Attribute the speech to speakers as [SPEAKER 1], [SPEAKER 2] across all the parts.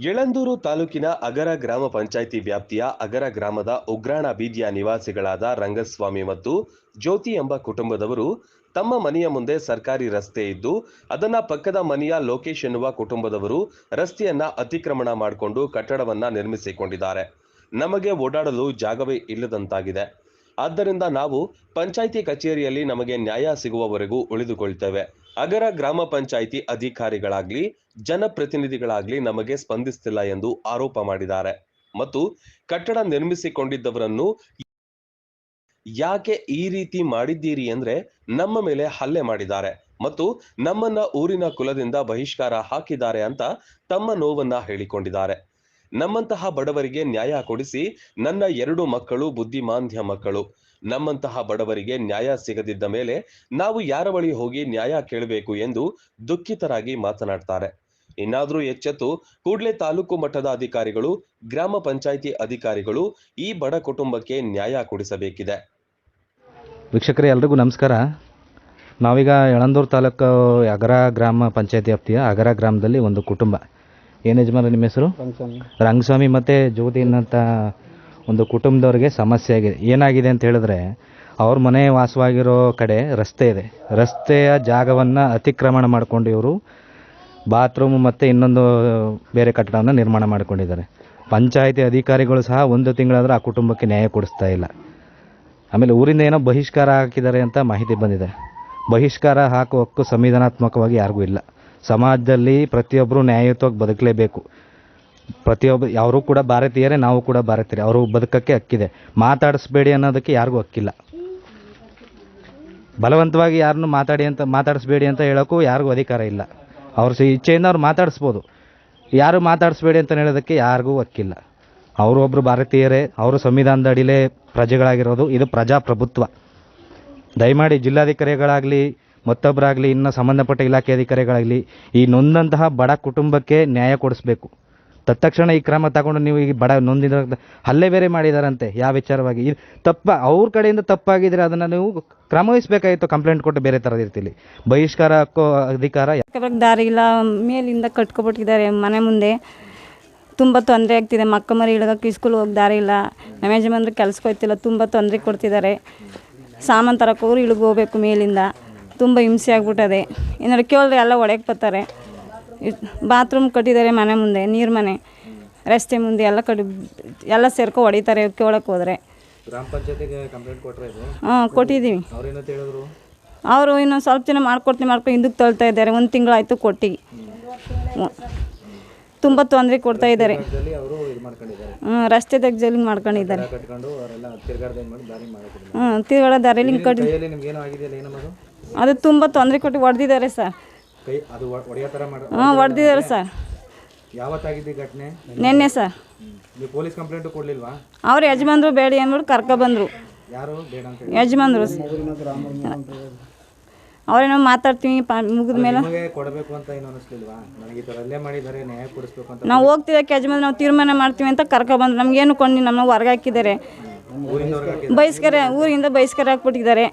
[SPEAKER 1] ಯಳಂದೂರು ತಾಲೂಕಿನ ಅಗರ ಗ್ರಾಮ ಪಂಚಾಯಿತಿ ವ್ಯಾಪ್ತಿಯ ಅಗರ ಗ್ರಾಮದ ಉಗ್ರಾಣ ಬೀದಿಯ ನಿವಾಸಿಗಳಾದ ರಂಗಸ್ವಾಮಿ ಮತ್ತು ಜ್ಯೋತಿ ಎಂಬ ಕುಟುಂಬದವರು ತಮ್ಮ ಮನೆಯ ಮುಂದೆ ಸರ್ಕಾರಿ ರಸ್ತೆ ಇದ್ದು, ಅದನ್ನ ಪಕ್ಕದ ಮನೆಯ ಲೋಕೇಶ್ ಎನ್ನುವ ಕುಟುಂಬದವರು ರಸ್ತೆಯನ್ನ ಅತಿಕ್ರಮಣ ಮಾಡಿಕೊಂಡು ಕಟ್ಟಡವನ್ನ ನಿರ್ಮಿಸಿಕೊಂಡಿದ್ದಾರೆ. ನಮಗೆ ಓಡಾಡಲು ಜಾಗವೇ ಇಲ್ಲದಂತಾಗಿದೆ. ಆದ್ದರಿಂದ ನಾವು ಪಂಚಾಯಿತಿ ಕಚೇರಿಯಲ್ಲಿ ನಮಗೆ ನ್ಯಾಯ ಸಿಗುವವರೆಗೂ ಉಳಿದುಕೊಳ್ತೇವೆ. ಅಗರ ಗ್ರಾಮ ಪಂಚಾಯಿತಿ ಅಧಿಕಾರಿಗಳಾಗ್ಲಿ, ಜನಪ್ರತಿನಿಧಿಗಳಾಗ್ಲಿ ನಮಗೆ ಸ್ಪಂದಿಸ್ತಿಲ್ಲ ಎಂದು ಆರೋಪ ಮಾಡಿದ್ದಾರೆ. ಮತ್ತು ಕಟ್ಟಡ ನಿರ್ಮಿಸಿಕೊಂಡಿದ್ದವರನ್ನು ಯಾಕೆ ಈ ರೀತಿ ಮಾಡಿದ್ದೀರಿ ಅಂದ್ರೆ ನಮ್ಮ ಮೇಲೆ ಹಲ್ಲೆ ಮಾಡಿದ್ದಾರೆ. ಮತ್ತು ನಮ್ಮನ್ನ ಊರಿನ ಕುಲದಿಂದ ಬಹಿಷ್ಕಾರ ಹಾಕಿದ್ದಾರೆ ಅಂತ ತಮ್ಮ ನೋವನ್ನ ಹೇಳಿಕೊಂಡಿದ್ದಾರೆ. ನಮ್ಮಂತಹ ಬಡವರಿಗೆ ನ್ಯಾಯ ಕೊಡಿಸಿ ನನ್ನ ಎರಡು ಮಕ್ಕಳು ಬುದ್ಧಿಮಾಂದ್ಯ ಮಕ್ಕಳು. ನಮ್ಮಂತಹ ಬಡವರಿಗೆ ನ್ಯಾಯ ಸಿಗದಿದ್ದ ಮೇಲೆ ನಾವು ಯಾರ ಬಳಿ ಹೋಗಿ ನ್ಯಾಯ ಕೇಳಬೇಕು ಎಂದು ದುಃಖಿತರಾಗಿ ಮಾತನಾಡ್ತಾರೆ. ಇನ್ನಾದರೂ ಎಚ್ಚೆತ್ತು, ಕೂಡ್ಲೆ ತಾಲೂಕು ಮಟ್ಟದ ಅಧಿಕಾರಿಗಳು, ಗ್ರಾಮ ಪಂಚಾಯಿತಿ ಅಧಿಕಾರಿಗಳು ಈ ಬಡ ಕುಟುಂಬಕ್ಕೆ ನ್ಯಾಯ ಕೊಡಿಸಬೇಕಿದೆ.
[SPEAKER 2] ವೀಕ್ಷಕರೇ, ಎಲ್ರಿಗೂ ನಮಸ್ಕಾರ. ನಾವೀಗ ಯಳಂದೂರು ತಾಲೂಕು ಅಗರ ಗ್ರಾಮ ಪಂಚಾಯತಿ ವ್ಯಾಪ್ತಿಯ ಅಗರ ಗ್ರಾಮದಲ್ಲಿ ಒಂದು ಕುಟುಂಬ. ಏನು ಯಜಮಾನ ನಿಮ್ಮ ಹೆಸರು? ರಂಗಸ್ವಾಮಿ. ಮತ್ತು ಜ್ಯೋತಿ ಅನ್ನಂಥ ಒಂದು ಕುಟುಂಬದವ್ರಿಗೆ ಸಮಸ್ಯೆ ಆಗಿದೆ. ಏನಾಗಿದೆ ಅಂತ ಹೇಳಿದ್ರೆ ಅವ್ರ ಮನೆ ವಾಸವಾಗಿರೋ ಕಡೆ ರಸ್ತೆ ಇದೆ. ರಸ್ತೆಯ ಜಾಗವನ್ನು ಅತಿಕ್ರಮಣ ಮಾಡ್ಕೊಂಡು ಇವರು ಬಾತ್ರೂಮ್ ಮತ್ತು ಇನ್ನೊಂದು ಬೇರೆ ಕಟ್ಟಡವನ್ನು ನಿರ್ಮಾಣ ಮಾಡಿಕೊಂಡಿದ್ದಾರೆ. ಪಂಚಾಯತಿ ಅಧಿಕಾರಿಗಳು ಸಹ ಒಂದು ತಿಂಗಳಾದರೂ ಆ ಕುಟುಂಬಕ್ಕೆ ನ್ಯಾಯ ಕೊಡಿಸ್ತಾ ಇಲ್ಲ. ಆಮೇಲೆ ಊರಿಂದ ಏನೋ ಬಹಿಷ್ಕಾರ ಹಾಕಿದ್ದಾರೆ ಅಂತ ಮಾಹಿತಿ ಬಂದಿದೆ. ಬಹಿಷ್ಕಾರ ಹಾಕುವ ಹಕ್ಕು ಸಂವಿಧಾನಾತ್ಮಕವಾಗಿ ಯಾರಿಗೂ ಇಲ್ಲ. ಸಮಾಜದಲ್ಲಿ ಪ್ರತಿಯೊಬ್ಬರು ನ್ಯಾಯಯುತವಾಗಿ ಬದುಕಲೇಬೇಕು. ಪ್ರತಿಯೊಬ್ಬ ಅವರು ಕೂಡ ಭಾರತೀಯರೇ, ನಾವು ಕೂಡ ಭಾರತೀಯರೇ. ಅವರು ಬದುಕಕ್ಕೆ ಹಕ್ಕಿದೆ. ಮಾತಾಡಿಸ್ಬೇಡಿ ಅನ್ನೋದಕ್ಕೆ ಯಾರಿಗೂ ಹಕ್ಕಿಲ್ಲ. ಬಲವಂತವಾಗಿ ಯಾರನ್ನು ಮಾತಾಡಿ ಅಂತ, ಮಾತಾಡಿಸ್ಬೇಡಿ ಅಂತ ಹೇಳೋಕ್ಕೂ ಯಾರಿಗೂ ಅಧಿಕಾರ ಇಲ್ಲ. ಅವ್ರ ಇಚ್ಛೆಯಿಂದ ಅವ್ರು ಮಾತಾಡಿಸ್ಬೋದು. ಯಾರು ಮಾತಾಡಿಸ್ಬೇಡಿ ಅಂತ ಹೇಳೋದಕ್ಕೆ ಯಾರಿಗೂ ಹಕ್ಕಿಲ್ಲ. ಅವರು ಒಬ್ಬರು ಭಾರತೀಯರೇ, ಅವರು ಸಂವಿಧಾನದ ಅಡಿಲೇ ಪ್ರಜೆಗಳಾಗಿರೋದು. ಇದು ಪ್ರಜಾಪ್ರಭುತ್ವ. ದಯಮಾಡಿ ಜಿಲ್ಲಾಧಿಕಾರಿಗಳಾಗಲಿ ಮತ್ತೊಬ್ಬರಾಗಲಿ ಇನ್ನು ಸಂಬಂಧಪಟ್ಟ ಇಲಾಖೆ ಅಧಿಕಾರಿಗಳಾಗಲಿ ಈ ನೊಂದಂತಹ ಬಡ ಕುಟುಂಬಕ್ಕೆ ನ್ಯಾಯ ಕೊಡಿಸ್ಬೇಕು. ತತ್ಕ್ಷಣ ಈ ಕ್ರಮ ತಗೊಂಡು ನೀವು ಈ ಬಡ ನೊಂದಿದ ಹಲ್ಲೆ ಬೇರೆ ಮಾಡಿದಾರಂತೆ ಯಾವ ವಿಚಾರವಾಗಿ. ತಪ್ಪ, ಅವ್ರ ಕಡೆಯಿಂದ ತಪ್ಪಾಗಿದ್ರೆ ಅದನ್ನು ನೀವು ಕ್ರಮ ವಹಿಸಬೇಕಾಗಿತ್ತು ಕಂಪ್ಲೇಂಟ್ ಕೊಟ್ಟು ಬೇರೆ ಥರದ ರೀತಿಲಿ ಬಹಿಷ್ಕಾರ ಹಾಕೋ ಅಧಿಕಾರ
[SPEAKER 3] ದಾರಿ ಇಲ್ಲ, ಮೇಲಿಂದ ಕಟ್ಕೊಬಿಟ್ಟಿದ್ದಾರೆ, ಮನೆ ಮುಂದೆ ತುಂಬ ತೊಂದರೆ ಆಗ್ತಿದೆ. ಮಕ್ಕ ಮರಿ ಇಳಗಕ್ಕೆ ಸ್ಕೂಲ್ ಹೋಗಿ ದಾರಿ ಇಲ್ಲ. ನಮ್ಮ ಯಜಮಾನ್ರು ಕೆಲ್ಸಕ್ಕೆ ಹೋಗ್ತಿಲ್ಲ, ತುಂಬ ತೊಂದರೆ ಕೊಡ್ತಿದ್ದಾರೆ. ಸಾಮಾನು ತರಕ್ಕೆ ಹೋಗ್ರು ಮೇಲಿಂದ. ತುಂಬ ಹಿಂಸೆ ಆಗ್ಬಿಟ್ಟದೆ. ಏನಾದ್ರು ಕೇಳಿದ್ರೆ ಎಲ್ಲ ಒಡೆಯಕ್ಕೆ ಬರ್ತಾರೆ. ಬಾತ್ರೂಮ್ ಕಟ್ಟಿದ್ದಾರೆ ಮನೆ ಮುಂದೆ ನೀರು ಮನೆ. ರಸ್ತೆ ಮುಂದೆ ಎಲ್ಲ ಕಡಿ ಎಲ್ಲ ಸೇರ್ಕೊ ಹೊಡಿತಾರೆ ಕೇಳಕ್ಕೆ ಹೋದರೆ. ಹಾಂ ಕೊಟ್ಟಿದ್ದೀವಿ. ಅವರು ಇನ್ನೊಂದು ಸ್ವಲ್ಪ ಜನ ಮಾಡ್ಕೊಡ್ತೀನಿ ಮಾಡ್ಕೊಂಡು ಹಿಂದಕ್ಕೆ ತಳ್ತಾ ಇದ್ದಾರೆ. ಒಂದು ತಿಂಗಳಾಯ್ತು ಕೊಟ್ಟು. ತುಂಬ ತೊಂದರೆ ಕೊಡ್ತಾ ಇದ್ದಾರೆ. ಹ್ಞೂ ರಸ್ತೆದಾಗ ಜೈಲಿಂಗ್ ಮಾಡ್ಕೊಂಡಿದ್ದಾರೆ. ಹ್ಞೂ ತಿರುಗಾಡ ದಾರಿಲಿ ಕಟ್ಟಿ ಅದು ತುಂಬ ತೊಂದರೆ ಕೊಟ್ಟು ಹೊಡೆದಿದ್ದಾರೆ ಸರ್. ಹಾಂ ಹೊಡೆದಿದ್ದಾರೆ ಸರ್.
[SPEAKER 2] ಯಾವತ್ತಾಗಿದ್ದು ಘಟನೆ?
[SPEAKER 3] ನಿನ್ನೆ ಸರ್.
[SPEAKER 2] ನೀವು ಪೊಲೀಸ್ ಕಂಪ್ಲೇಂಟ್ ಕೊಡಲಿಲ್ವಾ?
[SPEAKER 3] ಅವ್ರು ಯಜಮಾನ್ರು ಬೇಡಿ ಅಂದ್ಬಿಟ್ಟು ಕರ್ಕೊಬಂದರು
[SPEAKER 2] ಯಾರು? ಬೇಡ ಅಂತ ಹೇಳಿ.
[SPEAKER 3] ಯಜಮಾನ್ರು ಅವ್ರೇನೋ ಮಾತಾಡ್ತೀವಿ ಪಾ ಮುಗಿದ ಮೇಲೆ.
[SPEAKER 2] ನಿಮಗೆ ಕೊಡಬೇಕು ಅಂತ ಏನು ಅನಿಸ್ಲಿಲ್ವಾ? ನನಗೆ ಈ ಥರ ಅಲ್ಲೇ ಮಾಡಿದ್ದಾರೆ ನ್ಯಾಯ ಕೊಡಿಸ್ಬೇಕು ಅಂತ
[SPEAKER 3] ನಾವು ಹೋಗ್ತಿದ್ದಕ್ಕೆ ಯಜಮಾನ್ ನಾವು ತೀರ್ಮಾನ ಮಾಡ್ತೀವಿ ಅಂತ ಕರ್ಕೊಬಂದ್ರು ನಮಗೇನು ಕೊಂಡು ನಮ್ಮನ್ನ
[SPEAKER 2] ಹೊರಗಾಕಿದ್ದಾರೆ
[SPEAKER 3] ಬಹಿಷ್ಕಾರ ಊರಿಂದ ಬಹಿಷ್ಕಾರ ಹಾಕ್ಬಿಟ್ಟಿದ್ದಾರೆ.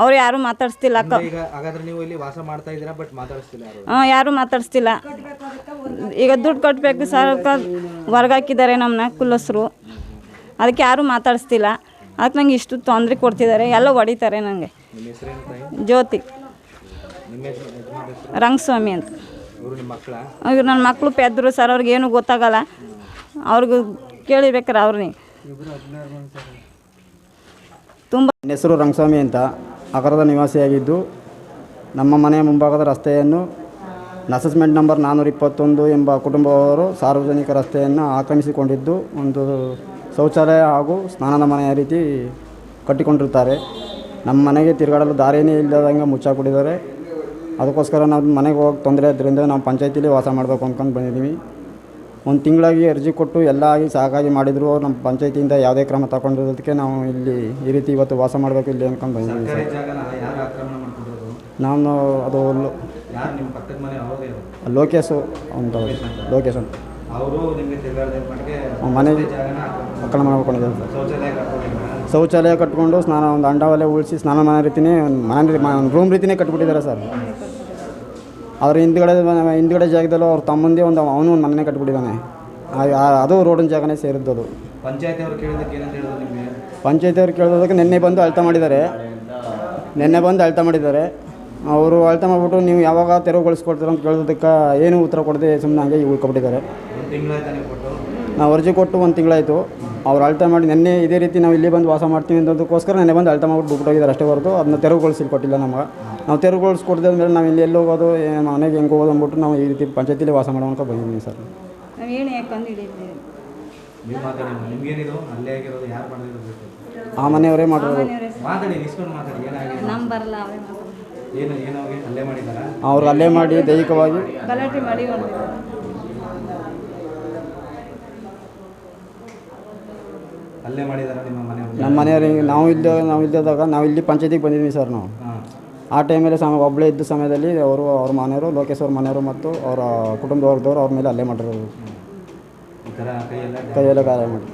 [SPEAKER 3] ಅವ್ರು ಯಾರು ಮಾತಾಡಿಸ್ತಿಲ್ಲ ಅಕ್ಕ.
[SPEAKER 2] ಈಗ ಹಾಗಾದ್ರೆ ನೀವು ಇಲ್ಲಿ ವಾಸ ಮಾಡ್ತಾ ಇದ್ದೀರಾ ಬಟ್ ಮಾತಾಡಿಸ್ತಿಲ್ಲ ಯಾರು?
[SPEAKER 3] ಹಾಂ ಯಾರೂ ಮಾತಾಡಿಸ್ತಿಲ್ಲ. ಈಗ ದುಡ್ಡು ಕಟ್ಟಬೇಕು ಸರ್ ಹೊರಗಾಕಿದ್ದಾರೆ ನಮ್ಮನ್ನ ಕುಲ್ಲಸರು ಅದಕ್ಕೆ ಯಾರು ಮಾತಾಡಿಸ್ತಿಲ್ಲ. ಅದಕ್ಕೆ ನಂಗೆ ಇಷ್ಟು ತೊಂದರೆ ಕೊಡ್ತಿದ್ದಾರೆ. ಎಲ್ಲ ಹೊಡಿತಾರೆ ನನಗೆ
[SPEAKER 2] ನಿಮ್ಮ ಹೆಸರೇನು ತಾಯಿ?
[SPEAKER 3] ಜ್ಯೋತಿ.
[SPEAKER 2] ನಿಮ್ಮ ಹೆಸರು ಹೆಸರು?
[SPEAKER 3] ರಂಗಸ್ವಾಮಿ ಅಂತ.
[SPEAKER 2] ಇವರು ನಿಮ್ಮ ಮಕ್ಕಳ?
[SPEAKER 3] ಇವ್ರು ನನ್ನ ಮಕ್ಕಳು ಪೆದ್ರು ಸರ್ ಅವ್ರಿಗೇನು ಏನೂ ಗೊತ್ತಾಗಲ್ಲ. ಅವ್ರಿಗೂ ಕೇಳಿಬೇಕಾರೆ ಅವ್ರನ್ನೇ ತುಂಬ
[SPEAKER 4] ಹೆಸರು ರಂಗಸ್ವಾಮಿ ಅಂತ ಅಗರದ ನಿವಾಸಿಯಾಗಿದ್ದು, ನಮ್ಮ ಮನೆಯ ಮುಂಭಾಗದ ರಸ್ತೆಯನ್ನು ಅಸೆಸ್ಮೆಂಟ್ ನಂಬರ್ ನಾನ್ನೂರ ಇಪ್ಪತ್ತೊಂದು ಎಂಬ ಕುಟುಂಬವರು ಸಾರ್ವಜನಿಕ ರಸ್ತೆಯನ್ನು ಆಕ್ರಮಿಸಿಕೊಂಡಿದ್ದು, ಒಂದು ಶೌಚಾಲಯ ಹಾಗೂ ಸ್ನಾನದ ಮನೆಯ ರೀತಿ ಕಟ್ಟಿಕೊಂಡಿರ್ತಾರೆ ನಮ್ಮ ಮನೆಗೆ ತಿರುಗಾಡಲು ದಾರಿಯೇ ಇಲ್ಲದಂಗೆ ಮುಚ್ಚಾಕೊಂಡಿದ್ದಾರೆ ಅದಕ್ಕೋಸ್ಕರ ನಾವು ಮನೆಗೆ ಹೋಗಿ ತೊಂದರೆ ಆದ್ದರಿಂದ ನಾವು ಪಂಚಾಯತಿಲಿ ವಾಸ ಮಾಡಬೇಕು ಅಂದ್ಕೊಂಡು ಬಂದಿದ್ದೀವಿ. ಒಂದು ತಿಂಗಳಾಗಿ ಅರ್ಜಿ ಕೊಟ್ಟು ಎಲ್ಲ ಆಗಿ ಸಾಕಾಗಿ ಮಾಡಿದ್ರು. ನಮ್ಮ ಪಂಚಾಯತಿಯಿಂದ ಯಾವುದೇ ಕ್ರಮ ತಗೊಂಡಿರೋದಕ್ಕೆ ನಾವು ಇಲ್ಲಿ ಈ ರೀತಿ ಇವತ್ತು ವಾಸ ಮಾಡಬೇಕು ಇಲ್ಲಿ ಅಂದ್ಕೊಂಡು ಬಂದಿದ್ದೀವಿ ಸರ್. ನಾನು ಅದು
[SPEAKER 2] ಮನೆ
[SPEAKER 4] ಲೋಕೇಶು ಅಂತ ಲೋಕೇಶ್ ಅಂತ. ಮನೆ
[SPEAKER 2] ಆಕ್ರಮಣ
[SPEAKER 4] ಮಾಡ್ಕೊಂಡಿದ್ದಾರೆ ಸರ್.
[SPEAKER 2] ಶೌಚಾಲಯ
[SPEAKER 4] ಕಟ್ಕೊಂಡು ಸ್ನಾನ ಒಂದು ಅಂಡಾವಲೆ ಉಳಿಸಿ ಸ್ನಾನ ಮನೆ ಒಂದು ಮನೆ ರೂಮ್ ರೀತಿನೇ ಕಟ್ಬಿಟ್ಟಿದ್ದಾರೆ ಸರ್. ಅವ್ರ ಹಿಂದ್ಗಡೆ ಹಿಂದ್ಗಡೆ ಜಾಗದಲ್ಲೂ ಅವ್ರ ತಮ್ಮಂದೇ ಒಂದು ಅವನು ಒಂದು ಮನೆ ಕಟ್ಬಿಟ್ಟಿದ್ದಾನೆ. ಅದು ರೋಡಿನ ಜಾಗನೇ ಸೇರಿದ್ದು ಅದು.
[SPEAKER 2] ಪಂಚಾಯತಿ ಅವ್ರು ಕೇಳಿದ್ದಕ್ಕೆ ನಿಮಗೆ?
[SPEAKER 4] ಪಂಚಾಯತಿಯವ್ರು ಕೇಳೋದಕ್ಕೆ ನಿನ್ನೆ ಬಂದು ಅಳ್ತ ಮಾಡಿದ್ದಾರೆ. ನಿನ್ನೆ ಬಂದು ಅಳ್ತ ಮಾಡಿದ್ದಾರೆ. ಅವರು ಅಳ್ತ ಮಾಡಿಬಿಟ್ಟು ನೀವು ಯಾವಾಗ ತೆರವುಗೊಳಿಸ್ಕೊಡ್ತೀರ ಅಂತ ಕೇಳೋದಕ್ಕೆ ಏನು ಉತ್ತರ ಕೊಡದೆ ಸುಮ್ಮನೆ ಹಂಗೆ ಉಳ್ಕೊಬಿಟ್ಟಿದ್ದಾರೆ.
[SPEAKER 2] ನಾವು
[SPEAKER 4] ಅರ್ಜಿ ಕೊಟ್ಟು ಒಂದು ತಿಂಗಳಾಯಿತು. ಅವ್ರು ಅಳ್ತ ಮಾಡಿ ನೆನ್ನೆ ಇದೇ ರೀತಿ ನಾವು ಇಲ್ಲಿ ಬಂದು ವಾಸ ಮಾಡ್ತೀವಿ ಅನ್ನೋದಕ್ಕೋಸ್ಕರ ನೆನ್ನೆ ಬಂದು ಅಳ್ತ ಮಾಡ್ಬಿಟ್ಟು ಬಿಟ್ಟೋಗಿದ್ದಾರೆ ಅಷ್ಟೇ ಹೊರತು. ಅದನ್ನ ತೆರವುಗೊಳಿಸಿ ಕೊಟ್ಟಿಲ್ಲ ನಮಗೆ ನಾವು ತೆರವುಗೊಳಿಸ್ಕೊಡ್ದೆ ಮೇಲೆ ನಾವು ಇಲ್ಲಿ ಎಲ್ಲಿ ಹೋಗೋದು ಏನ್ ಮನೆಗೆ ಹೆಂಗೆ ಹೋಗೋದು ಅಂದ್ಬಿಟ್ಟು ನಾವು ಈ ರೀತಿ ಪಂಚಾಯತಿಲಿ ವಾಸ ಮಾಡೋ ಅಂತ ಬಂದಿದ್ದೀನಿ ಸರ್.
[SPEAKER 3] ನಾವು ಏನು ಯಾಕಂದು ಹಿಡಿತೀವಿ
[SPEAKER 4] ಆ ಮನೆಯವರೇ
[SPEAKER 3] ಬರಲ್ಲ ಅವರೇ
[SPEAKER 2] ಅಲ್ಲೇ ಮಾಡಿದಾರಾ?
[SPEAKER 4] ಅವ್ರು ಅಲ್ಲೇ ಮಾಡಿ ದೈಹಿಕವಾಗಿ.
[SPEAKER 3] ಗಲಾಟೆ ಮಾಡಿ ಹೊರ್ಟಿದ್ದಾರೆ.
[SPEAKER 2] ಮನೆಯವರು ಹಿಂಗೆ ನಿಮ್ಮ ಮನೆ
[SPEAKER 4] ನಮ್ಮ ಮನೆಯವ್ರಿಗೆ ನಾವು ಇದ್ದ ನಾವು ಇಲ್ಲದಾಗ ನಾವು ಇಲ್ಲಿ ಪಂಚಾಯತಿಗೆ ಬಂದಿದ್ವಿ ಸರ್ ನಾವು. ಆ ಟೈಮಲ್ಲಿ ಸಮ ಒಬ್ಬಳೇ ಇದ್ದ ಸಮಯದಲ್ಲಿ ಅವರು ಅವ್ರ ಮನೆಯವರು ಲೋಕೇಶ್ ಅವ್ರ ಮನೆಯವರು ಮತ್ತು ಅವರ ಕುಟುಂಬದವ್ರದವ್ರು ಅವ್ರ ಮೇಲೆ ಅಲ್ಲೇ ಮಾಡಿರೋದು
[SPEAKER 2] ಈ ಥರ ಕೈಯೆಲ್ಲ
[SPEAKER 4] ಕೈಯೆಲ್ಲ ಗಾಯ ಮಾಡಿ